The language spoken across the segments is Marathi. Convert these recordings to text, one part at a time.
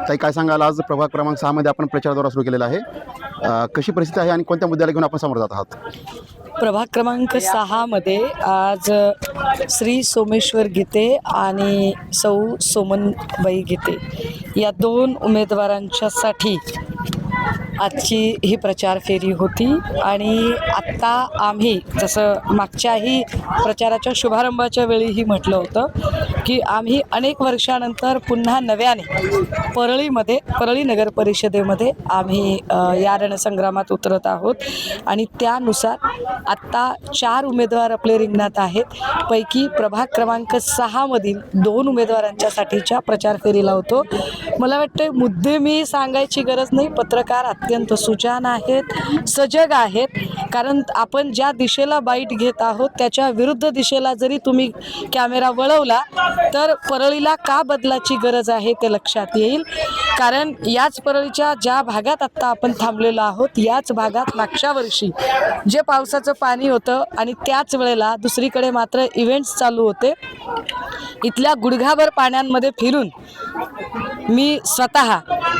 ताई काय सांगाल? आज प्रभाग क्रमांक सहामध्ये आपण प्रचार दौरा सुरू केलेला आहे. अ, कशी परिस्थिती आहे आणि कोणत्या मुद्द्याला घेऊन आपण समोर जात आहात? प्रभाग क्रमांक सहामध्ये आज श्री सोमेश्वर गीते आणि सौ सोमनबाई गीते या दोन उमेदवारांच्यासाठी आजची ही प्रचार फेरी होती आणि आत्ता आम्ही जसं मागच्याही प्रचाराच्या शुभारंभाच्या वेळीही म्हटलं होतं की आम्ही अनेक वर्षानंतर पुन्हा नव्याने परळीमध्ये परळी नगर परिषदेमध्ये आम्ही या रणसंग्रामात उतरत आहोत. आणि त्यानुसार आत्ता चार उमेदवार आपले रिंगणात आहेत. पैकी प्रभाग क्रमांक सहामधील दोन उमेदवारांच्यासाठीच्या प्रचार फेरीला होतो. मला वाटतं मुद्दे मी सांगायची गरज नाही. पत्रकार अत्यंत सुजान आहेत सजग आहेत. कारण आपण ज्या दिशेला बाईट घेत आहोत त्याच्या विरुद्ध दिशेला जरी तुम्ही कॅमेरा वळवला तर परळीला का बदलाची गरज आहे ते लक्षात येईल. कारण याच परळीच्या ज्या भागात आत्ता आपण थांबलेलो आहोत याच भागात मागच्या वर्षी जे पावसाचं पाणी होतं आणि त्याच वेळेला दुसरीकडे मात्र इव्हेंट्स चालू होते. इथल्या गुडघाभर पाण्यांमध्ये फिरून मी स्वतः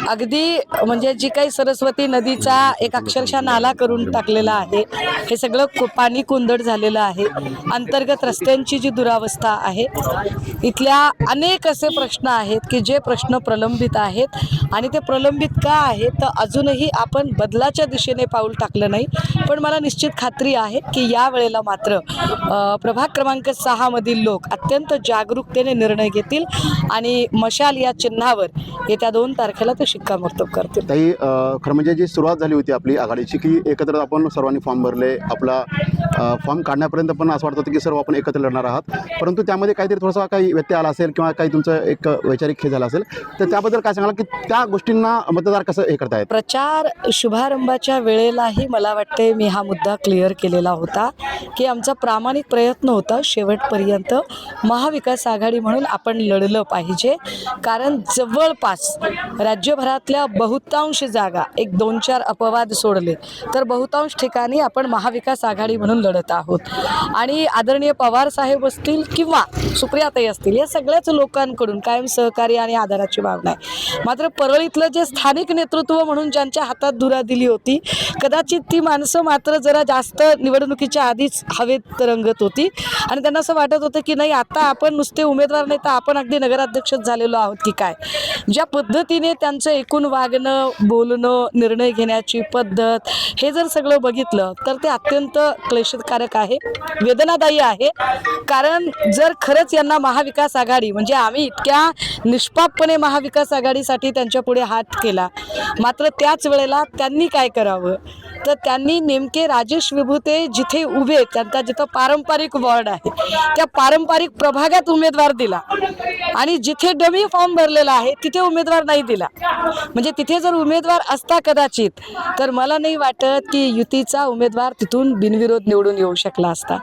अगदी म्हणजे जी काही सरस्वती नदीचा एक अक्षरशः नाला करून टाकलेला आहे हे सगळं पाणी कुंदड झालेलं आहे. अंतर्गत रस्त्यांची जी दुरावस्था आहे इथल्या अनेक असे प्रश्न आहेत की जे प्रश्न प्रलंबित आहेत आणि ते प्रलंबित का आहेत तर अजूनही आपण बदलाच्या दिशेने पाऊल टाकलं नाही. पण मला निश्चित खात्री आहे की या वेळेला मात्र प्रभाग क्रमांक सहामधील लोक अत्यंत जागरूकतेने निर्णय घेतील आणि मशाल या चिन्हावर येत्या दोन तारखेला ते शिक्कामोर्तब करतील. ताई अ, खरं म्हणजे जी सुरुवात झाली होती आपली आघाडीची की एकत्र आपण सर्वांनी फॉर्म भरले आपला फॉर्म काढण्यापर्यंत पण असं वाटत होतं की सर्व आपण एकत्र लढणार आहात. परंतु त्यामध्ये काहीतरी थोडासा काही व्यत्यय आला असेल किंवा काही तुमचं एक वैचारिक खेळ झाला असेल तर त्याबद्दल काय सांगाल? की त्या गोष्टींना मतदार कसं हे करतायत? प्रचार शुभारंभाच्या वेळेलाही मला वाटते मी हा मुद्दा क्लिअर केलेला होता की आमचा प्रामाणिक प्रयत्न होता शेवटपर्यंत महाविकास आघाडी म्हणून आपण लढलं पाहिजे. कारण जवळपास राज्यभरातल्या बहुतांश जागा एक दोन चार अपवाद सोडले तर बहुतांश ठिकाणी आपण महाविकास आघाडी म्हणून लढत आहोत. आणि आदरणीय पवार साहेब असतील किंवा सुप्रियाताई असतील या सगळ्याच लोकांकडून कायम सहकार्य आणि आदराची भावना आहे. मात्र परळीतलं जे स्थानिक नेतृत्व म्हणून ज्यांच्या हातात धुरा दिली होती कदाचित ती माणसं मात्र जरा जास्त निवडणुकीच्या आधीच हवेत रंगत होती. आणि त्यांना असं वाटत होतं की नाही आता आपण नुसते उमेदवार नाही तर आपण अगदी नगराध्यक्षच झालेलो आहोत की काय? ज्या पद्धतीने त्यांचं एकूण वागणं बोलणं निर्णय घेण्याची पद्धत हे जर सगळं बघितलं तर ते अत्यंत क्लेशकारक आहे वेदनादायी आहे. कारण जर खरंच यांना महाविकास आघाडी म्हणजे आम्ही इतक्या निष्पापपणे महाविकास आघाडीसाठी त्यांच्या पुढे हात केला मात्र त्याच वेळेला त्यांनी काय करावं? तर त्यांनी नेमके राजेश विभूते जिथे उभे त्यांचा जिथं पारंपरिक वॉर्ड आहे त्या पारंपरिक प्रभागात उमेदवार दिला. आणि जिथे डमी फॉर्म भरलेला आहे तिथे उमेदवार नाही दिला. म्हणजे तिथे जर उमेदवार असता कदाचित तर मला नाही वाटत की युतीचा उमेदवार तिथून बिनविरोध निवडून येऊ शकला असता.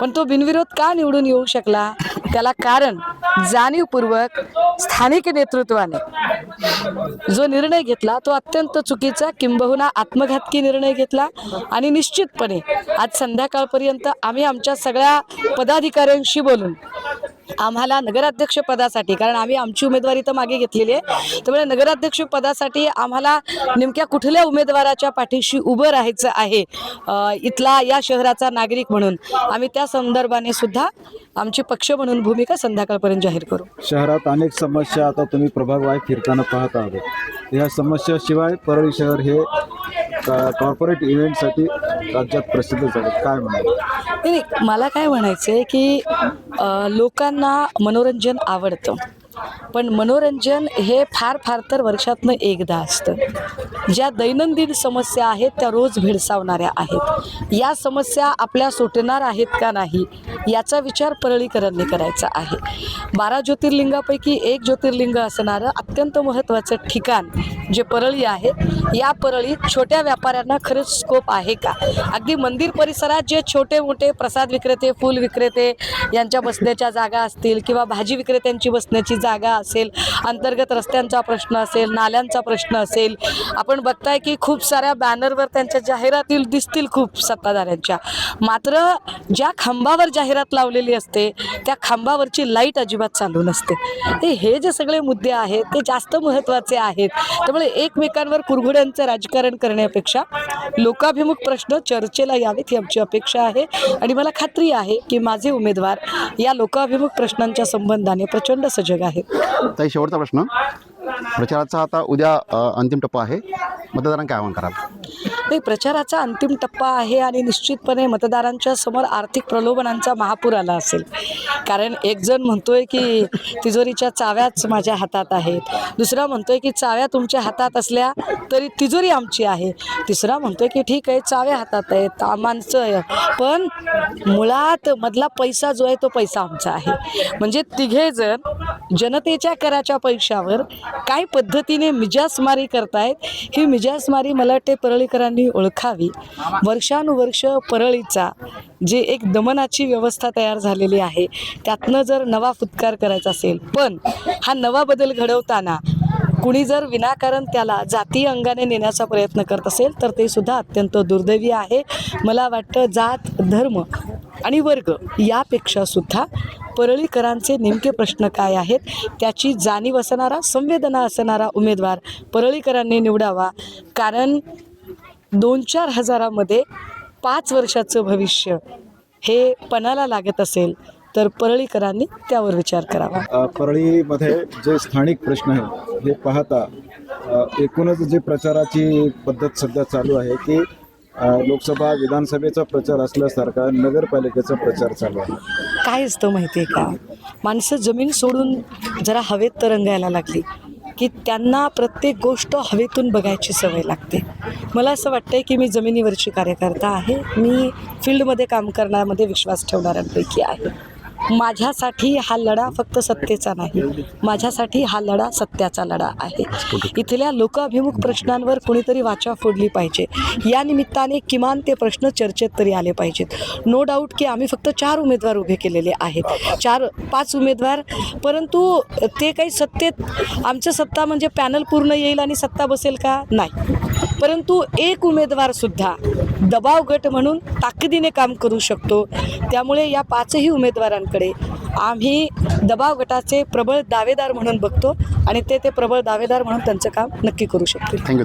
पण तो बिनविरोध का निवडून येऊ शकला? त्याला कारण जाणीवपूर्वक स्थानिक नेतृत्वाने. जो निर्णय घेतला तो अत्यंत चुकीचा किंबहुना आत्मघातकी निर्णय घेतला आणि निश्चितपणे आज संध्याकाळपर्यंत आम्ही आमच्या सगळ्या पदाधिकाऱ्यांशी बोलून आम्हाला नगराध्यक्ष पदासाठी कारण आम्ही आमची उमेदवारी तर मागे घेतलेली आहे. त्यामुळे नगराध्यक्ष पदासाठी आम्हाला नेमक्या कुठल्या उमेदवाराच्या पाठीशी उभं राहायचं आहे? इथला या शहराचा नागरिक म्हणून. आम्ही त्या संदर्भाने सुद्धा आमची पक्ष म्हणून भूमिका संध्याकाळपर्यंत जाहीर करू. शहरात अनेक समस्या आता तुम्ही प्रभागवाय फिरताना पाहत आहात. या समस्याशिवाय परळी शहर हे कॉर्पोरेट इव्हेंटसाठी राज्यात प्रसिद्ध झाले काय म्हणाल? नाही मला काय म्हणायचं आहे की लोकांना मनोरंजन आवडतं. पण मनोरंजन हे फार फार तर वर्षातनं एकदा असतं. ज्या दैनंदिन समस्या आहेत त्या रोज भेडसावणाऱ्या आहेत. या समस्या आपल्या सुटणार आहेत का नाही याचा विचार परळीकरांनी करायचा आहे. बारा ज्योतिर्लिंगापैकी एक ज्योतिर्लिंग असणारं अत्यंत महत्त्वाचं ठिकाण जे परळी आहे या परळीत छोट्या व्यापाऱ्यांना खरंच स्कोप आहे का? अगदी मंदिर परिसरात जे छोटे मोठे प्रसाद विक्रेते फूल विक्रेते यांच्या बसण्याच्या जागा असतील किंवा भाजी विक्रेत्यांची बसण्याची जागा असेल अंतर्गत रस्त्यांचा प्रश्न असेल नाल्यांचा प्रश्न असेल आपण बघताय की खूप साऱ्या बॅनरवर त्यांच्या जाहिराती दिसतील खूप सत्ताधाऱ्यांच्या. मात्र ज्या खांबावर जाहिरात लावलेली असते त्या खांबावरची लाइट अजिबात चालू नसते. ते हे जे सगळे मुद्दे आहेत ते जास्त महत्त्वाचे आहेत. त्यामुळे एकमेकांवर कुरघुड्यांचं राजकारण करण्यापेक्षा लोकाभिमुख प्रश्न चर्चेला यावेत ही आमची अपेक्षा आहे. आणि मला खात्री आहे की माझे उमेदवार या लोकाभिमुख प्रश्नांच्या संबंधाने प्रचंड सजग आहेत. शेवटचा प्रश्न. प्रचाराचा आता उद्या अंतिम टप्पा आहे. मतदारांना काय आवाहन कराल? नाही प्रचाराचा अंतिम टप्पा आहे आणि निश्चितपणे मतदारांच्या समोर आर्थिक प्रलोभनांचा महापूर आला असेल. कारण एक जण म्हणतोय की तिजोरीच्या चाव्याच माझ्या हातात आहेत. दुसरा म्हणतोय की चाव्या तुमच्या हातात असल्या तरी तिजोरी आमची आहे. तिसरा म्हणतोय की ठीक आहे चाव्या हातात आहे आ- आहे. पण मुळात मधला पैसा जो आहे तो पैसा आमचा आहे. म्हणजे तिघे जण जनतेच्या कराच्या पैशावर काय पद्धतीने मिजासमारी करतायत ही मिजासमारी मला वाटते परळीकरांनी ओळखावी. वर्षानुवर्ष परळीचा जे एक दमनाची व्यवस्था तयार झालेली आहे त्यातनं जर नवा फुत्कार करायचा असेल पण हा नवा बदल घडवताना कुणी जर विनाकारण त्याला जातीय अंगाने नेण्याचा प्रयत्न करत असेल तर ते सुद्धा अत्यंत दुर्दैवी आहे. मला वाटतं जात धर्म आणि वर्ग यापेक्षा सुद्धा परळीकरांचे नेमके प्रश्न काय आहेत त्याची जाणीव असणारा संवेदना असणारा उमेदवार परळीकरांनी निवडावा. कारण दोन चार हजारामध्ये पाच वर्षाचं भविष्य हे पणाला लागत असेल तर परळीकरांनी त्यावर विचार करावा. परळीमध्ये जे स्थानिक प्रश्न आहेत हे पाहता एकूणच जे प्रचाराची पद्धत सध्या चालू आहे की लोकसभा विधानसभेचा प्रचार असल्यासारखा नगरपालिकेचा प्रचार चालू आहे. काय असतं माहिती आहे का? माणसं जमीन सोडून जरा हवेत तरंगायला लागली की त्यांना प्रत्येक गोष्ट हवेतून बघायची सवय लागते. मला असं वाटतंय की मी जमिनीवरची कार्यकर्ता आहे. मी फील्डमध्ये काम करण्यामध्ये विश्वास ठेवणाऱ्यांपैकी आहे. माझ्यासाठी हा लढा फक्त सत्तेचा नाही. माझ्यासाठी हा लढा सत्याचा लढा आहे. इथल्या लोकाभिमुख प्रश्नांवर कोणीतरी वाचा फोडली पाहिजे. या निमित्ताने किमान ते प्रश्न चर्चेत तरी आले पाहिजेत. नो डाऊट की आम्ही फक्त चार उमेदवार उभे केलेले आहेत. चार पाच उमेदवार परंतु ते काही सत्तेत आमचं सत्ता म्हणजे पॅनल पूर्ण येईल आणि सत्ता बसेल का? नाही. परंतु एक उमेदवार सुद्धा दबाव गट म्हणून ताकदीने काम करू शकतो. त्यामुळे या पाचही उमेदवारांकडे आम्ही दबाव गटाचे प्रबळ दावेदार म्हणून बघतो आणि ते ते प्रबळ दावेदार म्हणून त्यांचं काम नक्की करू शकतो. थँक्यू